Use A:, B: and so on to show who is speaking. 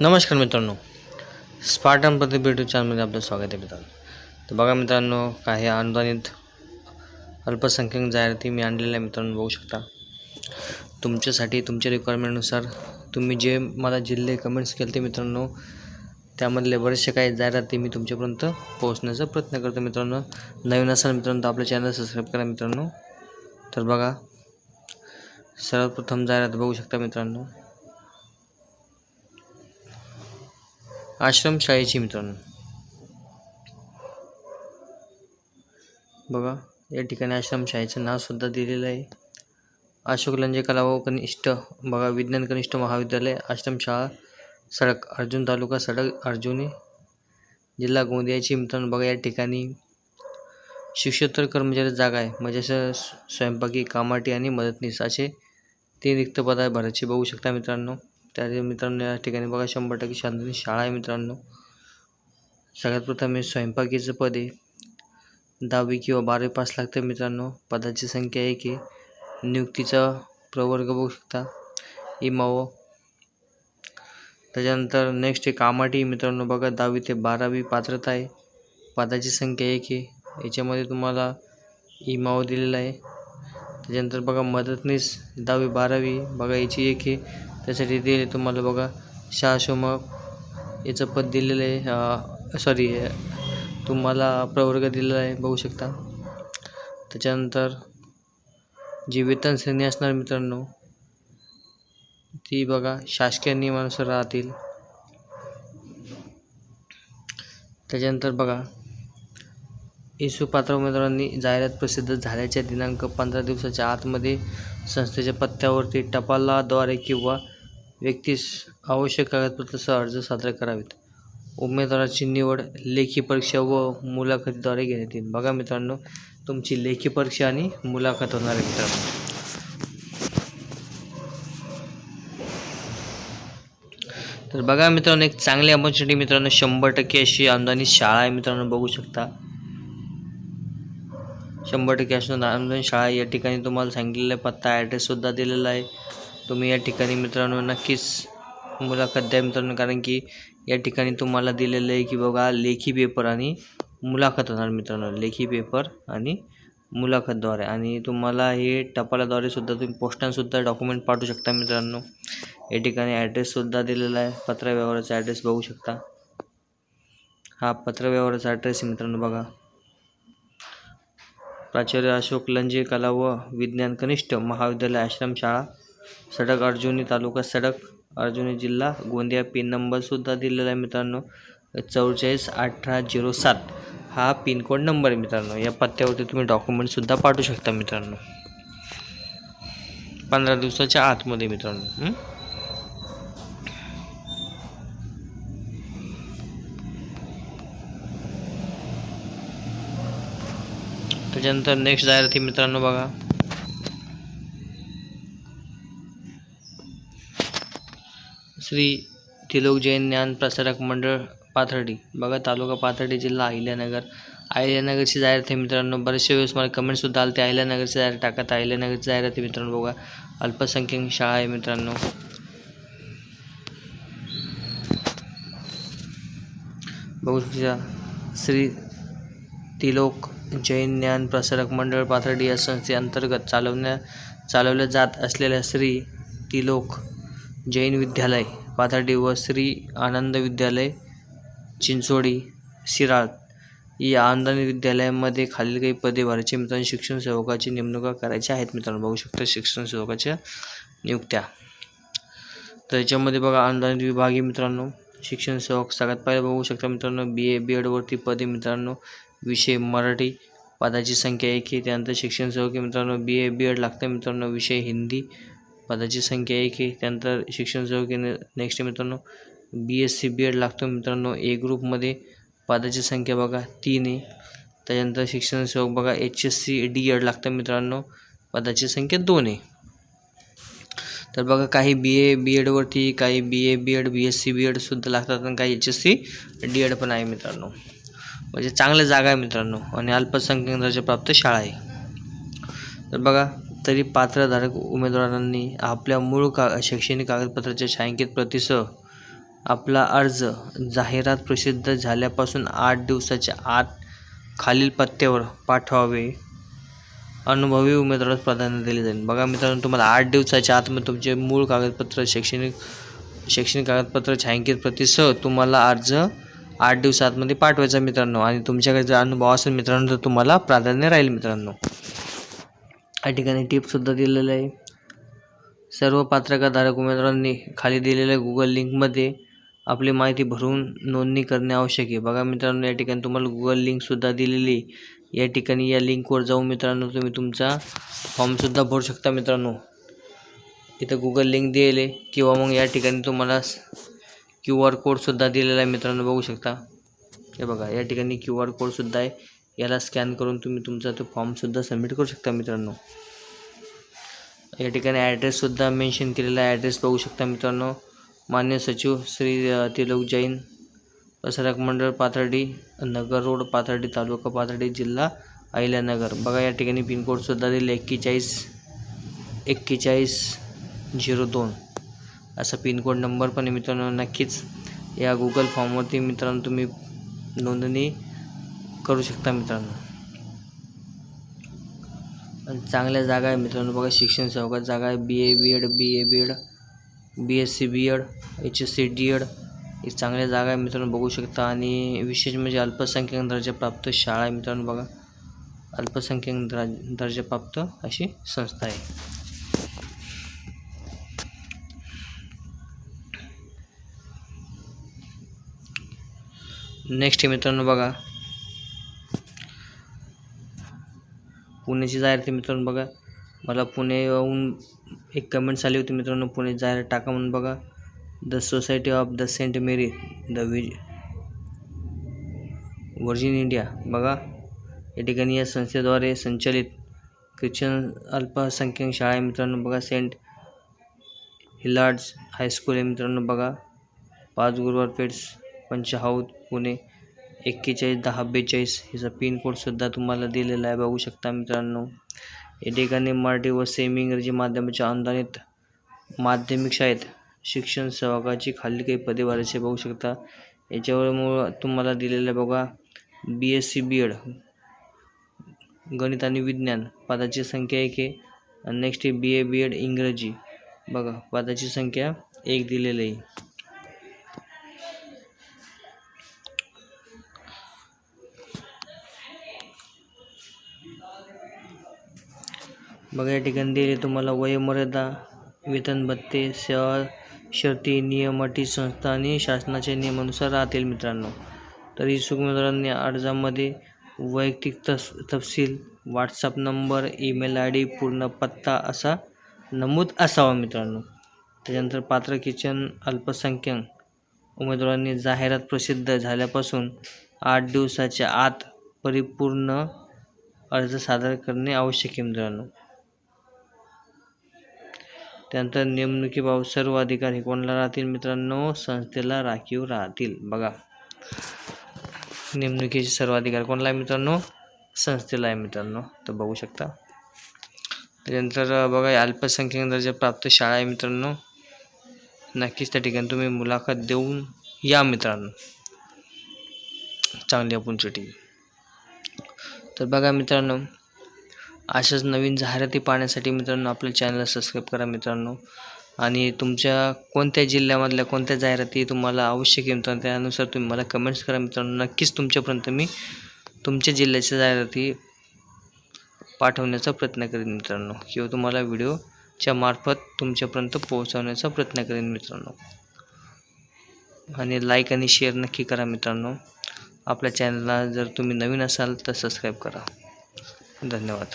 A: नमस्कार मित्रांनो. स्पार्टन प्रतिभा यूट्यूब चॅनलमध्ये आपलं स्वागत आहे मित्रांनो. तर बघा मित्रांनो काही अनुदानित अल्पसंख्याक जाहिराती मी आणलेल्या आहे मित्रांनो बघू शकता. तुमच्यासाठी तुमच्या रिक्वायरमेंटनुसार तुम्ही जे मला जिल्हे कमेंट्स केले ते मित्रांनो त्यामधले बरेचसे काही जाहिराती मी तुमच्यापर्यंत पोहोचण्याचा प्रयत्न करतो मित्रांनो. नवीन असाल मित्रांनो तर आपलं चॅनल सबस्क्राईब करा मित्रांनो. तर बघा सर्वप्रथम जाहिरात बघू शकता मित्रांनो. आश्रमशाळेची मित्रांनो. बघा या ठिकाणी आश्रमशाळेचं नाव सुद्धा दिलेलं आहे. अशोक लंजे कला व कनिष्ठ बघा विज्ञान कनिष्ठ महाविद्यालय आश्रमशाळा सडक अर्जुन तालुका सडक अर्जुनी जिल्हा गोंदियाची मित्रांनो बघा या ठिकाणी शिक्षोत्तर कर्मचारी जागा आहे. म्हणजे असं स्वयंपाकी कामाटी आणि मदतनीस असे तीन रिक्त पद आहे भरायचे बघू शकता मित्रांनो. त्या मित्रांनो या ठिकाणी बघा शंभर टक्के शांतनी शाळा आहे मित्रांनो. सगळ्यात प्रथम हे स्वयंपाकीचं पद आहे. दहावी किंवा बारावी पास लागतं मित्रांनो. पदाची संख्या एक आहे. नियुक्तीचा प्रवर्ग बघू शकता. इमाव. त्याच्यानंतर नेक्स्ट आहे कामाटी मित्रांनो. बघा दहावी ते बारावी पात्रता आहे. पदाची संख्या एक आहे. याच्यामध्ये तुम्हाला इमाव दिलेला आहे. त्याच्यानंतर बघा मदतनीस दहावी बारावी बघा याची एक आहे. त्यासाठी दिले तुम्हाला बघा शहाशोमक याचं पद दिलेलं आहे सॉरी तुम्हाला प्रवर्ग दिलेला आहे बघू शकता. त्याच्यानंतर जी वेतन श्रेणी असणार मित्रांनो ती बघा शासकीय नियमानुसार राहतील. त्याच्यानंतर बघा पात्र उमेदवारांनी जाहिरात प्रसिद्ध झाल्याच्या दिनांक पंधरा दिवसाच्या आतमध्ये संस्थेच्या पत्त्यावरती टपालाद्वारे किंवा व्यक्तीस आवश्यक कागदपत्रासह अर्ज सादर करावेत. उमेदवाराची निवड लेखी परीक्षा व मुलाखतीद्वारे घेण्यात येईल. बघा मित्रांनो तुमची लेखी परीक्षा आणि मुलाखत होणार आहे मित्रांनो. तर बघा मित्रांनो एक चांगली अपॉर्च्युनिटी मित्रांनो शंभर टक्के अशी अनुदानित शाळा आहे मित्रांनो बघू शकता. शंभर टक्के असून अनुदानित शाळा या ठिकाणी तुम्हाला सांगितलेला आहे. पत्ता ॲड्रेससुद्धा दिलेला आहे. तुम्ही या ठिकाणी मित्रांनो नक्कीच मुलाखत द्या मित्रांनो कारण की या ठिकाणी तुम्हाला दिलेलं आहे की बघा लेखी पेपर आणि मुलाखत होणार मित्रांनो. लेखी पेपर आणि मुलाखतद्वारे. आणि तुम्हाला हे टपालाद्वारे सुद्धा तुम्ही पोस्टानसुद्धा डॉक्युमेंट पाठवू शकता मित्रांनो. या ठिकाणी ॲड्रेससुद्धा दिलेला आहे. पत्रव्यवहाराचा ॲड्रेस बघू शकता. हा पत्रव्यवहाराचा ॲड्रेस आहे मित्रांनो बघा. प्राचार्य अशोक लंजे कला व विज्ञान कनिष्ठ महाविद्यालय आश्रमशाळा सडक अर्जुनी तालुका सडक अर्जुनी जिल्हा गोंदिया पिन नंबरसुद्धा दिलेला आहे मित्रांनो. चौवेचाळीस अठरा झिरो सात हा पिनकोड नंबर आहे मित्रांनो. या पत्त्यावरती तुम्ही डॉक्युमेंटसुद्धा पाठवू शकता मित्रांनो. पंधरा दिवसाच्या आतमध्ये मित्रांनो. त्याच्यानंतर नेक्स्ट जाहिराती मित्रांनो बघा. श्री त्रिलोक जैन ज्ञान प्रसारक मंडळ पाथर्डी. बघा तालुका पाथर्डी जिल्हा अहिल्यानगर. अहिल्यानगरची जाहिरात आहे मित्रांनो. बरेचसे वेळेस मला कमेंटसुद्धा आले ते अहिल्यानगरची जाहिरात टाकत अहिल्यानगरची जाहिरात आहे मित्रांनो. बघा अल्पसंख्याक शाळा आहे मित्रांनो. बघू शकता श्री तिलोक जैन ज्ञान प्रसारक मंडळ पाथर्डी या संस्थेअंतर्गत चालवण्या चालवल्या जात असलेल्या श्री तिलोक जैन विद्यालय पाथर्डी व श्री आनंद विद्यालय चिंचोडी शिराळ या आनंदानी विद्यालयामध्ये खालील काही पदे भरायचे मित्रांनो शिक्षण सेवकाची नेमणुका करायच्या आहेत. मित्रांनो बघू शकता शिक्षण सेवकाच्या नियुक्त्या. तर याच्यामध्ये बघा अनुदानित विभागीय मित्रांनो शिक्षण सेवक सगळ्यात पहिले बघू शकता मित्रांनो बी ए बी एडवरती पदे मित्रांनो विषय मराठी पदाची संख्या एक आहे. त्यानंतर शिक्षण सेवक मित्रांनो बी ए बी एड लागतं मित्रांनो विषय हिंदी पदाची संख्या एक आहे. त्यानंतर शिक्षण सेवक नेक्स्ट मित्रांनो B S C B Ed लागतो मित्रांनो ए ग्रुपमध्ये पदाची संख्या बघा तीन आहे. त्याच्यानंतर शिक्षण सेवक बघा H S C D Ed लागतं मित्रांनो पदाची संख्या दोन आहे. तर बघा काही बी ए बी एडवरती काही B A B Ed B S C B एडसुद्धा लागतात आणि काही H S C D Ed पण आहे मित्रांनो. म्हणजे चांगल्या जागा आहे मित्रांनो. आणि अल्पसंख्याक दर्जाप्राप्त शाळा आहे. तर बघा तरी पात्रधारक उमेदवारांनी आपल्या मूळ का शैक्षणिक कागदपत्राच्या छायांकित प्रतीसह आपला अर्ज जाहिरात प्रसिद्ध झाल्यापासून आठ दिवसाच्या आत खालील पत्त्यावर पाठवावे. अनुभवी उमेदवारास प्राधान्य दिले जाईल. बघा मित्रांनो तुम्हाला आठ दिवसाच्या आतमध्ये तुमचे मूळ कागदपत्र शैक्षणिक शैक्षणिक कागदपत्र छायांकित प्रतीसह तुम्हाला अर्ज आठ दिवसातमध्ये पाठवायचा मित्रांनो. आणि तुमच्याकडे जर अनुभव असेल मित्रांनो तर तुम्हाला प्राधान्य राहील मित्रांनो. या ठिकाणी टिपसुद्धा दिलेलं आहे. सर्व पात्रकाधारक उमेदवारांनी खाली दिलेल्या गुगल लिंकमध्ये आपली माहिती भरून नोंदणी करणे आवश्यक आहे. बघा मित्रांनो या ठिकाणी तुम्हाला गुगल लिंकसुद्धा दिलेली आहे. या ठिकाणी या लिंकवर जाऊन मित्रांनो तुम्ही तुमचा फॉर्मसुद्धा भरू शकता मित्रांनो. इथं गुगल लिंक दिले किंवा मग या ठिकाणी तुम्हाला क्यू आर कोडसुद्धा दिलेला आहे मित्रांनो बघू शकता. हे बघा या ठिकाणी क्यू आर कोडसुद्धा आहे. याला स्कॅन करून तुम्ही तुमचा तो फॉर्मसुद्धा सबमिट करू शकता मित्रांनो. या ठिकाणी ॲड्रेससुद्धा मेन्शन केलेला आहे. ॲड्रेस बघू शकता मित्रांनो. मान्य सचिव श्री तिलोक जैन प्रसारक मंडळ पाथर्डी नगर रोड पाथर्डी तालुका पाथर्डी जिल्हा अहिल्यानगर. बघा या ठिकाणी पिनकोडसुद्धा दिले एक्केचाळीस एक्केचाळीस झिरो दोन. असा पिनकोड नंबर पण आहे मित्रांनो. नक्कीच या गुगल फॉर्मवरती मित्रांनो तुम्ही नोंदणी करू शकता मित्रांनो. चांगल्या जागा आहे मित्रांनो. बघा शिक्षण सेवकात जागा आहे. B A B Ed B A B Ed B S C B Ed H S C D Ed एक चांगल्या जागा आहे मित्रांनो बघू शकता. आणि विशेष म्हणजे अल्पसंख्याक दर्जा प्राप्त शाळा आहे मित्रांनो बघा. अल्पसंख्याक दर्जा प्राप्त अशी संस्था आहे. नेक्स्ट मित्रांनो बघा. पुण्याची जाहिरात आहे मित्रांनो बघा. मला पुणेहून एक कमेंट्स आली होती मित्रांनो पुणे जाहिरात टाका म्हणून बघा. The society of the Saint Mary the विज व्हर्जिन इंडिया बघा. या ठिकाणी या संस्थेद्वारे संचलित ख्रिश्चन अल्पसंख्याक शाळा आहे मित्रांनो बघा. सेंट हिलार्ड्स हायस्कूल आहे मित्रांनो बघा. पाच गुरुवार पेट्स पंचहाऊत पुणे एक्केचाळीस दहा बेचाळीस ह्याचा पिनकोडसुद्धा तुम्हाला दिलेला आहे. बघू शकता मित्रांनो या ठिकाणी मराठी व सेमी इंग्रजी माध्यमाच्या अनुदानित माध्यमिक शाळेत शिक्षण सहभागाची खाली काही पदे भरायचे बघू शकता याच्यावर मग तुम्हाला दिलेलं आहे बघा B S C B Ed गणित आणि विज्ञान पदाची संख्या एक आहे. नेक्स्ट आहे बी ए बी एड इंग्रजी. बघा पदाची संख्या एक दिलेली आहे. बघा या ठिकाणी दिले तुम्हाला वयोमर्यादा वेतन भत्ते सेवा शर्ती नियम अटी संस्था आणि शासनाच्या नियमानुसार राहतील मित्रांनो. तर इच्छुक उमेदवारांनी अर्जामध्ये वैयक्तिक तस तपशील WhatsApp number email I D पूर्ण पत्ता असा नमूद असावा मित्रांनो. त्याच्यानंतर पात्र किचन अल्पसंख्याक उमेदवारांनी जाहिरात प्रसिद्ध झाल्यापासून आठ दिवसाच्या आत परिपूर्ण अर्ज सादर करणे आवश्यक आहे मित्रांनो. त्यानंतर नेमणुकीबाबत सर्व अधिकार हे कोणाला राहतील मित्रांनो? संस्थेला राखीव राहतील. बघा. नेमणुकीचे सर्व अधिकार कोणाला आहे मित्रांनो? संस्थेला आहे मित्रांनो. तर बघू शकता. त्यानंतर बघा या अल्पसंख्याक दर्जा प्राप्त शाळा आहे मित्रांनो. नक्कीच त्या ठिकाणी तुम्ही मुलाखत देऊन या मित्रांनो. चांगली ऑपॉर्च्युनिटी तर बघा मित्रांनो अशाच नवीन जाहिराती पाहण्यासाठी मित्रांनो आपल्या चॅनलला सबस्क्राईब करा मित्रांनो. आणि तुमच्या कोणत्या जिल्ह्यामधल्या कोणत्या जाहिराती तुम्हाला आवश्यक आहे मित्रांनो त्यानुसार तुम्ही मला कमेंट्स करा मित्रांनो. नक्कीच तुमच्यापर्यंत मी तुमच्या जिल्ह्याच्या जाहिराती पाठवण्याचा प्रयत्न करेन मित्रांनो. किंवा तुम्हाला व्हिडिओच्या मार्फत तुमच्यापर्यंत पोहोचवण्याचा प्रयत्न करेन मित्रांनो. आणि लाईक आणि शेअर नक्की करा मित्रांनो. आपल्या चॅनलला जर तुम्ही नवीन असाल तर सबस्क्राईब करा. धन्यवाद.